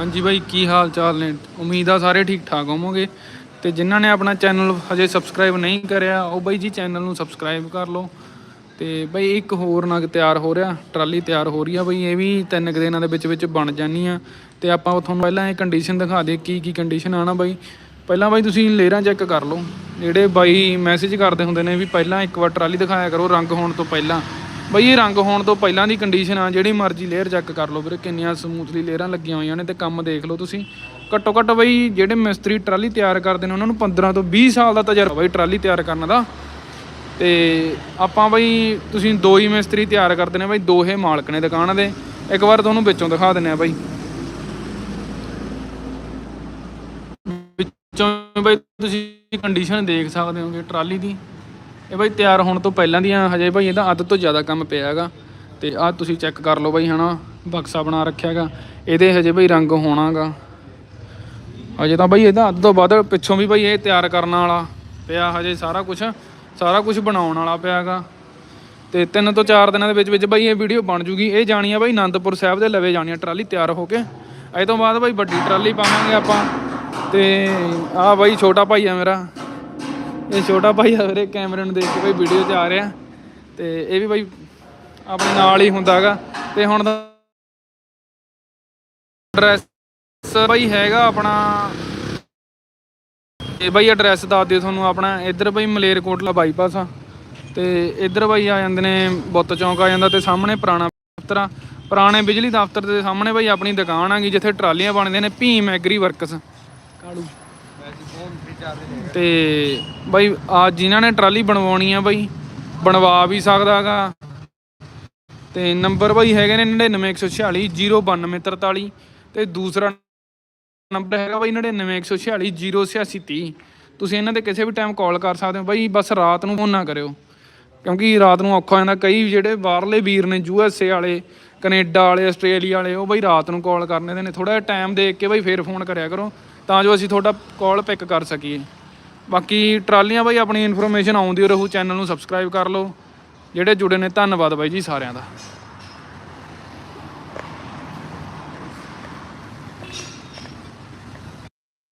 ਹਾਂਜੀ ਬਾਈ, ਕੀ ਹਾਲ ਚਾਲ ਨੇ? ਉਮੀਦ ਆ ਸਾਰੇ ਠੀਕ ਠਾਕ ਹੋਵੋਗੇ। ਤੇ ਜਿਨ੍ਹਾਂ ਨੇ ਆਪਣਾ ਚੈਨਲ ਹਜੇ ਸਬਸਕ੍ਰਾਈਬ ਨਹੀਂ ਕਰਿਆ, ਉਹ ਬਾਈ ਜੀ ਚੈਨਲ ਨੂੰ ਸਬਸਕ੍ਰਾਈਬ ਕਰ ਲਓ। ਤੇ ਬਾਈ, ਇੱਕ ਹੋਰ ਨਗ ਤਿਆਰ ਹੋ ਰਿਹਾ, ਟਰਾਲੀ ਤਿਆਰ ਹੋ ਰਹੀ ਆ ਬਾਈ, ਇਹ ਵੀ ਤਿੰਨ ਕੁ ਦਿਨਾਂ ਦੇ ਵਿੱਚ ਵਿੱਚ ਬਣ ਜਾਣੀ ਆ। ਤੇ ਆਪਾਂ ਤੁਹਾਨੂੰ ਪਹਿਲਾਂ ਇਹ ਕੰਡੀਸ਼ਨ ਦਿਖਾ ਦੇ ਕੀ ਕੀ ਕੰਡੀਸ਼ਨ ਆ ਨਾ ਬਾਈ। ਪਹਿਲਾਂ ਬਾਈ ਤੁਸੀਂ ਲੇਅਰਾਂ ਚੈੱਕ ਕਰ ਲਓ। ਜਿਹੜੇ ਬਾਈ ਮੈਸੇਜ ਕਰਦੇ ਹੁੰਦੇ ਨੇ ਵੀ ਪਹਿਲਾਂ ਇੱਕ ਵਾਰ ਟਰਾਲੀ ਦਿਖਾਇਆ ਕਰੋ, ਰੰਗ ਹੋਣ ਤੋਂ ਪਹਿਲਾਂ। ਬਈ ਇਹ ਰੰਗ ਹੋਣ ਤੋਂ ਪਹਿਲਾਂ ਦੀ ਕੰਡੀਸ਼ਨ ਆ, ਜਿਹੜੀ ਮਰਜ਼ੀ ਲੇਅਰ ਚੈੱਕ ਕਰ ਲਓ ਵੀਰੇ, ਕਿੰਨੀਆਂ ਸਮੂਥਲੀ ਲੇਅਰਾਂ ਲੱਗੀਆਂ ਹੋਈਆਂ ਨੇ ਤੇ ਕੰਮ ਦੇਖ ਲਓ ਤੁਸੀਂ। ਘੱਟੋ ਘੱਟ ਬਈ ਜਿਹੜੇ ਮਿਸਤਰੀ ਟਰਾਲੀ ਤਿਆਰ ਕਰਦੇ ਨੇ, ਉਹਨਾਂ ਨੂੰ 15 ਤੋਂ 20 ਸਾਲ ਦਾ ਤਜਰਬਾ ਬਈ ਟਰਾਲੀ ਤਿਆਰ ਕਰਨ ਦਾ। ਤੇ ਆਪਾਂ ਬਈ ਤੁਸੀਂ ਦੋ ਹੀ ਮਿਸਤਰੀ ਤਿਆਰ ਕਰਦੇ ਨੇ ਬਈ ਦੋਹੇ ਮਾਲਕ ਨੇ ਦੁਕਾਨ ਦੇ। ਇੱਕ ਵਾਰ ਤੁਹਾਨੂੰ ਵਿੱਚੋਂ ਦਿਖਾ ਦਿੰਨੇ ਆ ਬਈ। ਵਿੱਚੋਂ ਬਈ ਤੁਸੀਂ ਕੰਡੀਸ਼ਨ ਦੇਖ ਸਕਦੇ ਹੋਗੇ ਟਰਾਲੀ ਦੀ। ਇਹ ਬਾਈ ਤਿਆਰ ਹੋਣ ਤੋਂ ਪਹਿਲਾਂ ਦੀਆਂ ਹਜੇ ਬਾਈ ਇਹਦਾ ਅੱਧ ਤੋਂ ਜ਼ਿਆਦਾ ਕੰਮ ਪਿਆ ਹੈਗਾ। ਤੇ ਆਹ ਤੁਸੀਂ ਚੈੱਕ ਕਰ ਲਓ ਬਾਈ, ਹਨਾ, ਬਕਸਾ ਬਣਾ ਰੱਖਿਆ ਹੈਗਾ। ਇਹਦੇ ਹਜੇ ਬਾਈ ਰੰਗ ਹੋਣਾਗਾ ਹਜੇ ਤਾਂ ਬਾਈ ਇਹਦਾ ਅੱਧ ਤੋਂ ਵੱਧ ਪਿੱਛੋਂ ਵੀ ਬਾਈ ਇਹ ਤਿਆਰ ਕਰਨ ਵਾਲਾ ਪਿਆ ਹਜੇ ਸਾਰਾ ਕੁਝ ਸਾਰਾ ਕੁਝ ਬਣਾਉਣ ਵਾਲਾ ਪਿਆ ਹੈਗਾ। ਤੇ ਤਿੰਨ ਤੋਂ ਚਾਰ ਦਿਨਾਂ ਦੇ ਵਿੱਚ ਵਿੱਚ ਬਾਈ ਇਹ ਵੀਡੀਓ ਬਣ ਜੂਗੀ। ਇਹ ਜਾਣੀ ਆ ਬਾਈ ਆਨੰਦਪੁਰ ਸਾਹਿਬ ਦੇ ਲਵੇ ਜਾਣੀ ਆ ਟਰਾਲੀ ਤਿਆਰ ਹੋ ਕੇ। ਇਹ ਤੋਂ ਬਾਅਦ ਬਾਈ ਵੱਡੀ ਟਰਾਲੀ ਪਾਵਾਂਗੇ ਆਪਾਂ। ਤੇ ਆਹ ਬਾਈ ਛੋਟਾ ਭਾਈ ਆ ਮੇਰਾ। ਇਹ ਛੋਟਾ ਭਾਈ ਆ ਵੀਰੇ, ਕੈਮਰੇ ਨੂੰ ਦੇਖ ਕੇ ਭਾਈ ਵੀਡੀਓ 'ਚ ਆ ਰਿਹਾ। ਤੇ ਇਹ ਵੀ ਭਾਈ ਆਪਣੇ ਨਾਲ ਹੀ ਹੁੰਦਾ ਹੈਗਾ। ਤੇ ਹੁਣ ਦਾ ਐਡਰੈਸ ਭਾਈ ਹੈਗਾ ਆਪਣਾ। ਇਹ ਭਾਈ ਐਡਰੈਸ ਦੱਸ ਦਿਓ ਤੁਹਾਨੂੰ ਆਪਣਾ। ਇੱਧਰ ਭਾਈ ਮਲੇਰਕੋਟਲਾ ਬਾਈਪਾਸ ਆ। ਤੇ ਇੱਧਰ ਭਾਈ ਆ ਜਾਂਦੇ ਨੇ, ਬੁੱਤ ਚੌਂਕ ਆ ਜਾਂਦਾ ਤੇ ਸਾਹਮਣੇ ਪੁਰਾਣਾ ਦਫ਼ਤਰ ਆ। ਪੁਰਾਣੇ ਬਿਜਲੀ ਦਫ਼ਤਰ ਦੇ ਸਾਹਮਣੇ ਭਾਈ ਆਪਣੀ ਦੁਕਾਨ ਆਗੀ ਜਿੱਥੇ ਟਰਾਲੀਆਂ ਬਣਦੀਆਂ ਨੇ, ਭੀਮ ਐਗਰੀ ਵਰਕਸ ਕਾਲੂ। ਤੇ ਬਾਈ ਆ ਜਿਨ੍ਹਾਂ ਨੇ ਟਰਾਲੀ ਬਣਵਾਉਣੀ ਆ ਬਾਈ, ਬਣਵਾ ਵੀ ਸਕਦਾ ਹੈਗਾ। ਤੇ ਨੰਬਰ ਬਾਈ ਹੈਗੇ ਨੇ 99146 09243 ਤੇ ਦੂਸਰਾ ਨੰਬਰ ਹੈਗਾ ਬਾਈ 99146 08630 ਤੁਸੀਂ ਇਹਨਾਂ ਦੇ ਕਿਸੇ ਵੀ ਟਾਈਮ ਕਾਲ ਕਰ ਸਕਦੇ ਹੋ। ਬਾਈ, ਬਸ ਰਾਤ ਨੂੰ ਫੋਨ ਨਾ ਕਰਿਓ। ਕਿਉਂਕਿ ਰਾਤ ਨੂੰ ਔਖਾ ਹੋ ਜਾਂਦਾ। ਕਈ ਜਿਹੜੇ ਬਾਹਰਲੇ ਵੀਰ ਨੇ ਯੂ ਐਸ ਏ ਵਾਲੇ, ਕੈਨੇਡਾ ਵਾਲੇ, ਆਸਟ੍ਰੇਲੀਆ ਵਾਲੇ, ਉਹ ਬਾਈ ਰਾਤ ਨੂੰ ਕਾਲ ਕਰਨੇ ਦੇ ਨੇ। ਥੋੜਾ ਜਿਹਾ ਟਾਈਮ ਦੇਖ ਕੇ ਬਾਈ ਫੇਰ ਫੋਨ ਕਰਿਆ ਕਰੋ। ਤਾਂ ਜੋ ਅਸੀਂ ਤੁਹਾਡਾ ਕਾਲ ਪਿਕ ਕਰ ਸਕੀਏ। ਬਾਕੀ ਟਰਾਲੀਆਂ ਬਾਈ, ਆਪਣੀ ਇਨਫੋਰਮੇਸ਼ਨ ਆਉਂਦੀ ਰਹੂ ਚੈਨਲ ਨੂੰ ਸਬਸਕ੍ਰਾਈਬ ਕਰ ਲਓ। ਜਿਹੜੇ ਜੁੜੇ ਨੇ, ਧੰਨਵਾਦ ਬਾਈ ਜੀ ਸਾਰਿਆਂ ਦਾ।